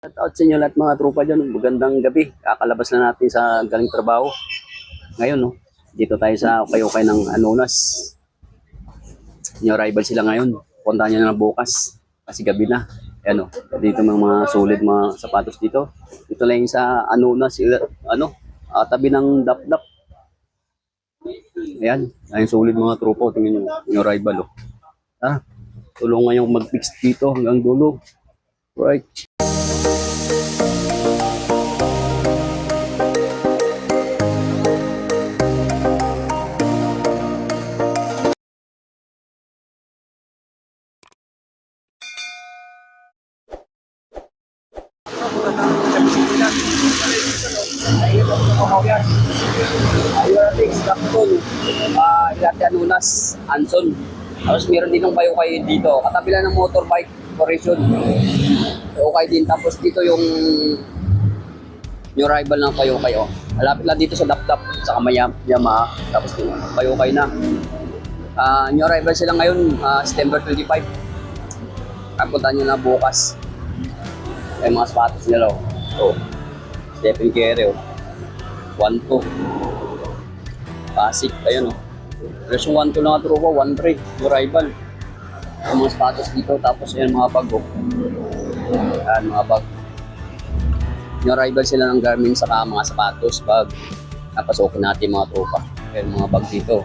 Shout out sa inyo lahat mga tropa dyan. Magandang gabi. Kakalabas na natin sa galing trabaho. Ngayon, no, dito tayo sa ukay-ukay ng Anonas. Yung rival sila ngayon. Punta nyo na bukas. Kasi gabi na. Ayan, no, dito mga, mga solid mga sapatos dito. Dito lang sa Anonas. Ano, ah, tabi ng dap-dap. Ayan, ayun solid mga tropa. Tingnan nyo, yung rival. Oh. Ah, tulungan yung mag-fix dito hanggang dulo. Right. Anson. Tapos meron din ng kayo dito. Katabi lang ng motorbike operation. So, okay din. Tapos dito yung yung rival ng kayo kayo. Malapit lang dito sa laptop sa Kamaya Yamaha. Tapos yung kayo kayo na. Ah, yung rival sila ngayon, ah, September 25. Kapunta nyo na bukas. Ay mga sapatos nila. Oh. So, Stephen Kerry. Oh. 1-2. Basic, ayun o. Pero yung 1-2 lang tropa, 1-3. Yung rival. Yung mga sapatos dito, tapos ayun mga bag o. Ayan mga bag. Yung rival sila ng Garmin saka mga sapatos, bag. Napasokin natin mga tropa. Ayun mga bag dito.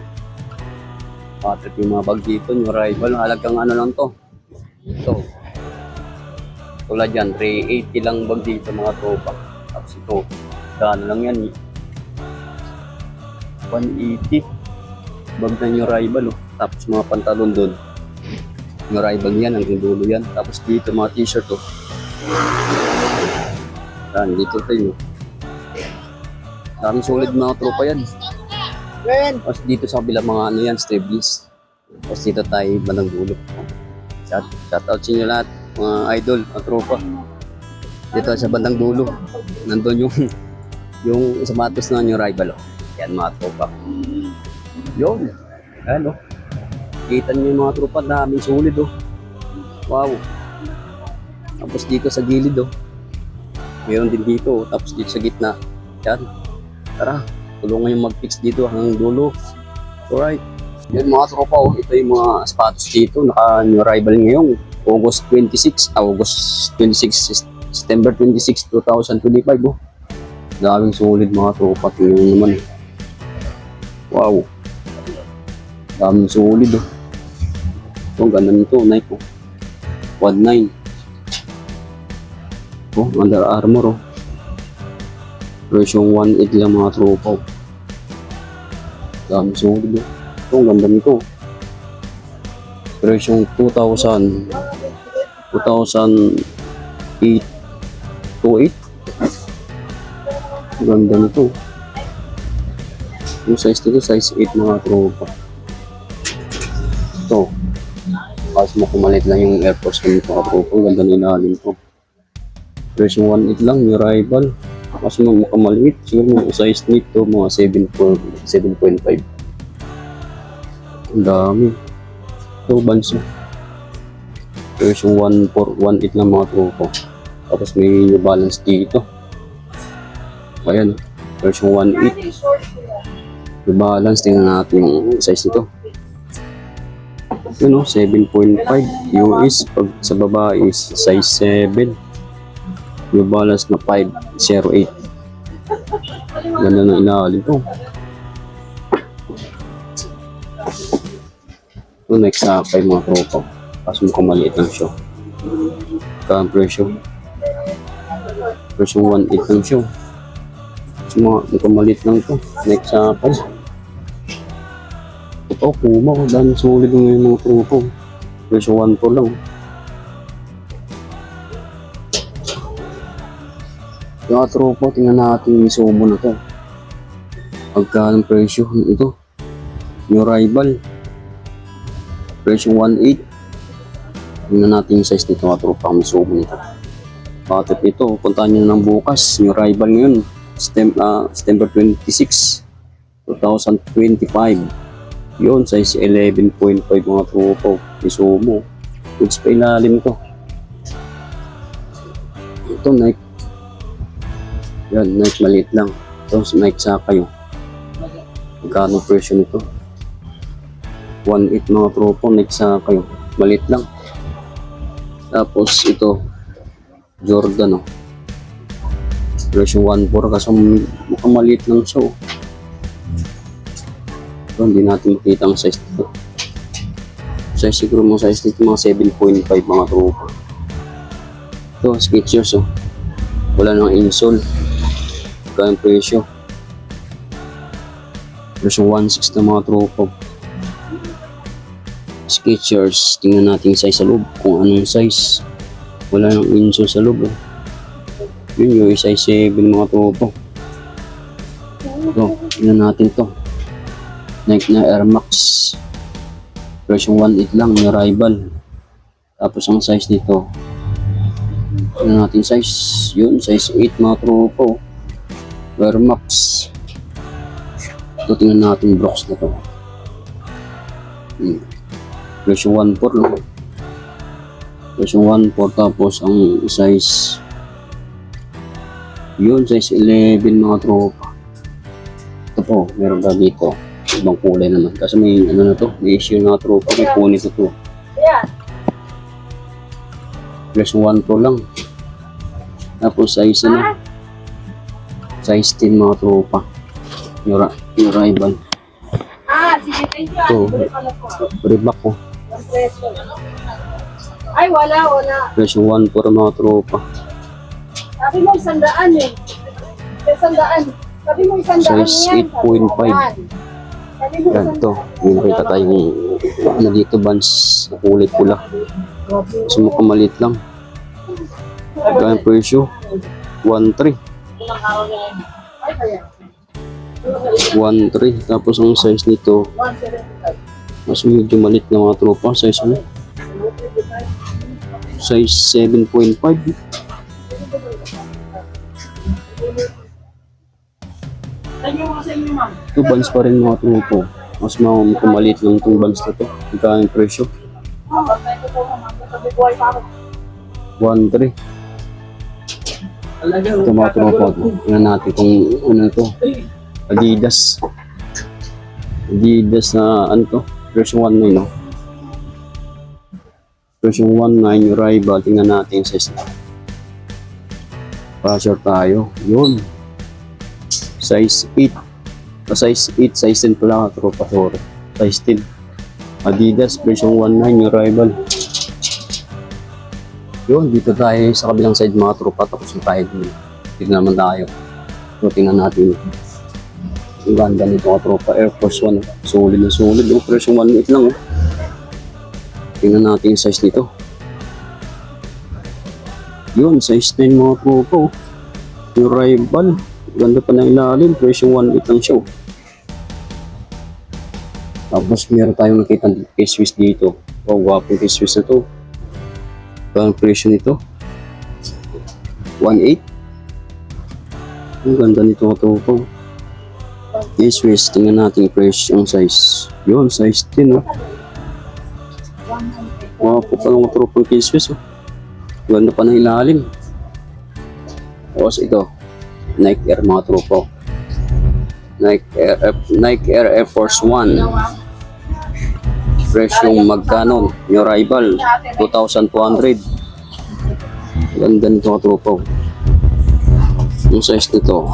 Patrip yung mga bag dito, yung rival. Halagang ano lang to. Ito. Tulad yan, 380 lang bag dito mga tropa. Tapos ito, Gano lang yan eh. 180. Bag na yung rival oh. Tapos mga pantalon doon. Yung rival yan, hanggang dulo yan. Tapos dito mga t-shirt oh. Yan, dito tayo. Daming solid mga tropa yan. Tapos dito sa kabila mga ano yan, stabilis. Tapos dito tayo bandang dulo. Shout, shout out sa inyo lahat, mga idol, mga tropa. Dito sa bandang dulo. Nandun yung yung sapatos na yung rival. Oh. Yan mga tropa. Yun. Ayan oh. Kita niyo yung mga tropa, daming solid oh. Wow. Tapos dito sa gilid oh. Meron din dito oh. Tapos dito sa gitna. Yan. Tara, tulungan yung mag-fix dito hanggang dulo. Alright. Yan mga tropa oh. Ito yung mga sapatos dito. Naka yung rival ngayong August 26. ah, August 26. September 26, 2025 oh. Daming solid mga tropa. Tingnan naman. Wow. Daming solid oh. Ito, ang ganda nito. Nike oh. Quad 9. Oh, Under Armour oh. Version 1.8 lang mga tropa oh. Daming solid oh. Ito, ang ganda nito. Version 2000. 2008. 28. Ang Ganda nito. Yung size nito, size 8 mga tropa. Kasi mo kumalit lang yung Air Force ko mga tropa. Ang ganda na ilalim to. Version 1.8 lang, yung rival. Kasi mo makamaliit. Siguro yung size nito, mga 7.4 7.5. Ang dami. Ito, banso. Version 1.4 1.8 lang mga tropa. Tapos may New Balance dito. Ayan, version 1.8. New Balance, tingnan natin yung size nito. Yun o, 7.5 US. Pag sa baba is size 7. New Balance na 508. Ganda ng ilalim to. Ito next sa kay mga tropa. Kaso mukhang maliit lang siya. Kaya presyo. Version 1.8 lang siya. Kasi mga mukhang maliit lang to. Next sa. Ito, Puma. Dami sulit ng yung mga tropa. Version 1 po lang. Yung mga tropa, tingnan natin yung sumo na to. Pagka ng presyo ito. Yung rival. Version 1.8. Tingnan natin yung size nito mga. May sumo nito. Bakit ito, puntahan nyo ng bukas. Yung rival ngayon, ah, September 26, 2025. Yun, size 11.5 mga tropa. Isumo. Goods pa ilalim to. Ito, Nike. Yan, Nike maliit lang. Ito, Nike sa kayo. Magkano presyo nito? 1.8 mga tropo, Nike sa kayo. Maliit lang. Tapos ito, Jordan, oh. Presyo 1.4 kasi mukhang maliit lang siya, oh. Ito, hindi natin makita ang size nito. Size siguro mga size nito, mga 7.5 mga tropa. Ito, Skechers, oh. Wala nang insole. Kaya ang presyo. Presyo 1.6 na mga tropa. Skechers, tingnan natin size sa loob, kung anong size. Wala nang insole sa loob. Eh. Yun yung size 7 mga tropa. Ito, tingnan natin to. Nike na Air Max. Version 1.8 lang, may rival. Tapos ang size nito, tingnan natin size. Yun, size 8 mga tropa. oh. Air Max. Ito, tingnan natin Brooks na to. Hmm. Version 1.4 no? Version 1.4 tapos ang size yun, size 11 mga tropa. Ito po, meron ba dito? Ibang kulay naman. Kasi may ano na to, may issue na tropa. May punit ito. Ayan. Version 1 Pro lang. Tapos size ano? Size 10 mga tropa. Yung, ra- yung rival. Ah, sige, thank you. Ito. Reebok ko. Ay, wala, wala. Version 1 Pro mga tropa. Sabi mo, sandaan eh. May sandaan. Sabi mo, sandaan Size yan. 8.5. Mo, Yan to. May nakita tayong ano dito bands na kulay pula. Kasi mukhang maliit lang. Kaya presyo, 1.3. Ay, kaya. 1.3. Tapos ang size nito, 175. mas medyo maliit na mga tropa. Size ano? Size 7.5. Thank you mga sa inyo, ma'am. Ito bands pa rin mga tropa. Mas mga mukhang maliit lang itong bands na to. Kaya ang presyo, Ma'am, thank you po, ma'am. Sabi buhay pa ako. 1.3. Ito mga tropa. Tingnan natin kung ano to. Adidas. Adidas na ano to? Version 1 no? Version 1.9 yung rival. Tingnan natin yung size na. Pressure tayo. Yun. Size 8. Ah, size 8, size 10 pala ka tropa. Sorry. Size 10. Adidas version 1.9 yung rival. Yun, dito tayo sa kabilang side mga tropa. Tapos na tayo dun. Tignan naman tayo. So, tingnan natin. Ang ganda nito mga tropa. Air Force 1. Solid na solid. Yung presyo 1.8 lang. Oh. Tingnan natin yung size nito. Yun, size 10 mga tropa. Oh. Yung rival. Ganda pa ng ilalim. Presyo 1.8 lang siya. oh. Tapos meron tayong nakita ng K-Swiss dito. Oh, gwapong K-Swiss na to. Ito ang presyo nito. 1.8. Ang ganda nito tropa. K-Swiss, tingnan natin presyo, yung size. Yun, size 10 oh. Wow, po pa ng tropang K-Swiss oh. Ganda pa ng ilalim. Tapos ito, Nike Air mga tropa. oh. Nike Air, F- Nike Air Air Force 1. Presyong magkano? Yung rival, 2,200. Ganda nito mga tropa. oh. Yung size nito,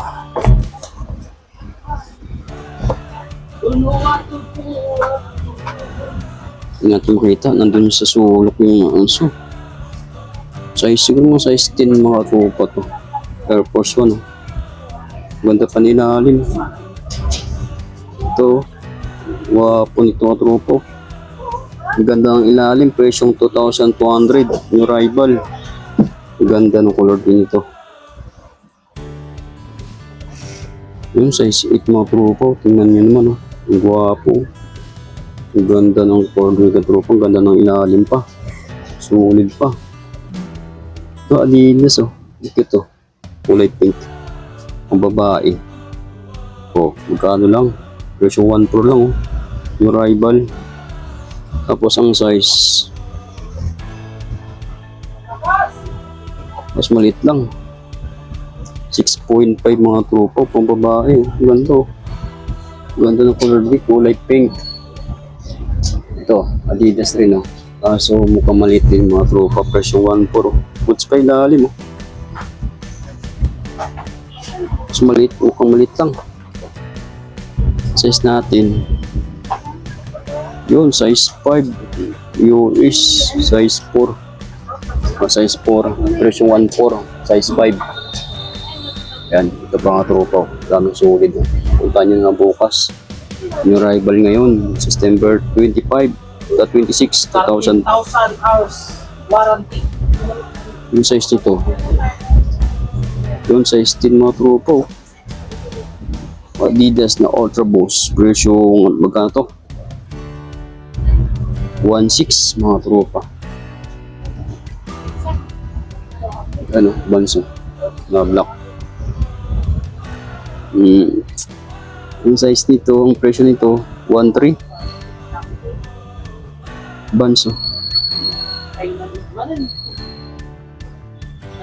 Hindi natin makita. Nandun sa sulok yung anso. Size siguro mga size 10 mga tropa to. Air Force 1. Oh. Ganda pa nilalim. Ito. Wapo nito mga. Ang ganda ng ilalim. Presyong 2,200. Yung rival. Ang ganda ng color din ito. Yung size 8 mga tropa. Tingnan nyo naman. Oh. Ang gwapo. Ang ganda ng ng tropa. Ang ganda ng ilalim pa. Sulit pa. Ito, Adidas oh. Ito. Kulay pink. Ang babae. Oh, magkano lang? Version 1 Pro lang oh. Yung rival. Tapos ang size. Mas maliit lang. 6.5 mga tropa, pang babae. Ganda oh. Ganda ng color B, kulay pink. Ito, Adidas rin oh. Kaso mukhang maliit din mga tropa, presyo 1.4 oh. Boots pa ilalim oh. Mas maliit, mukhang maliit lang. Size natin. Yun, size 5. Yun is size 4. Ah, size 4. Presyo 1.4. Size 5. Yan, ito pa nga tropa. oh. Daming oh. Punta nyo na bukas. New arrival ngayon, September 25, uh, 26, 2000. 1,000 hours warranty. Yung size nito. Yung size 10 mga tropa. oh. Adidas na Ultra Boost. Presyo, magkano to? 1.6 mga tropa. Ano, banso. Na black. Mm. Yung size nito, ang presyo nito, 1.3. Banso.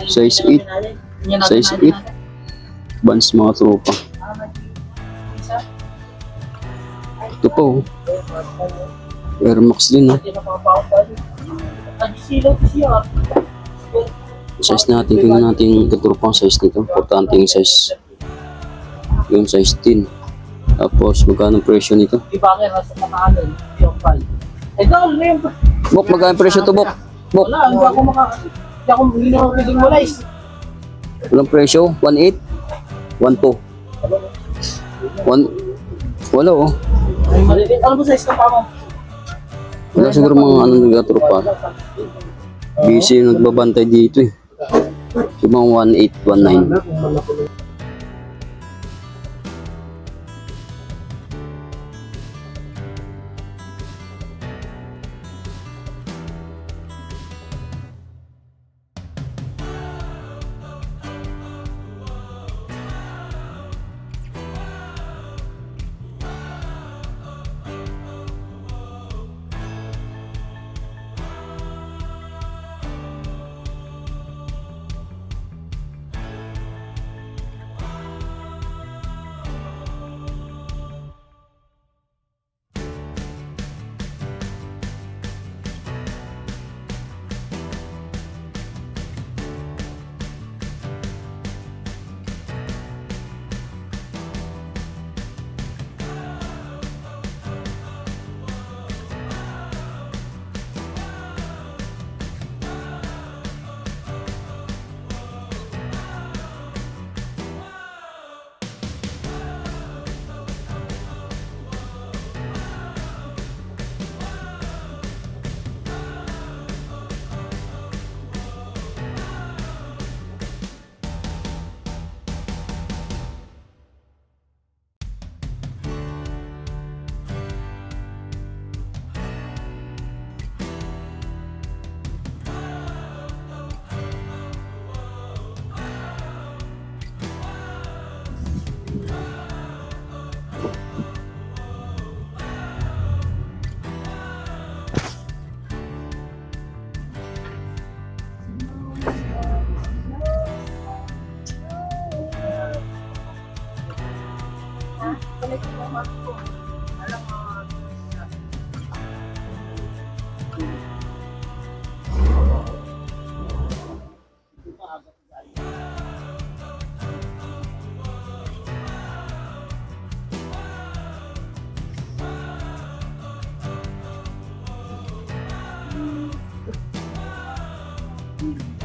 Size 8. Size 8. Bans mga tropa. Ito pa oh. Air Max din oh. Size natin, tingnan natin ito tropa ang size nito. Importante yung size. Yung size 10. Tapos magkano presyo nito? Iba nga nasa kamahalan. Yung pal. Eh, dahil na yung... Bok, magkano ang presyo to Bok? Bok, Wala, hindi ako maka... Hindi ako hindi ako pwedeng walize. Walang presyo? 1.8? 1.2? 1... Wala oh. Ano ba size ka pa mo? Wala siguro mga ano nila tropa. Busy nagbabantay dito eh. Yung mga 1819. Mm-hmm.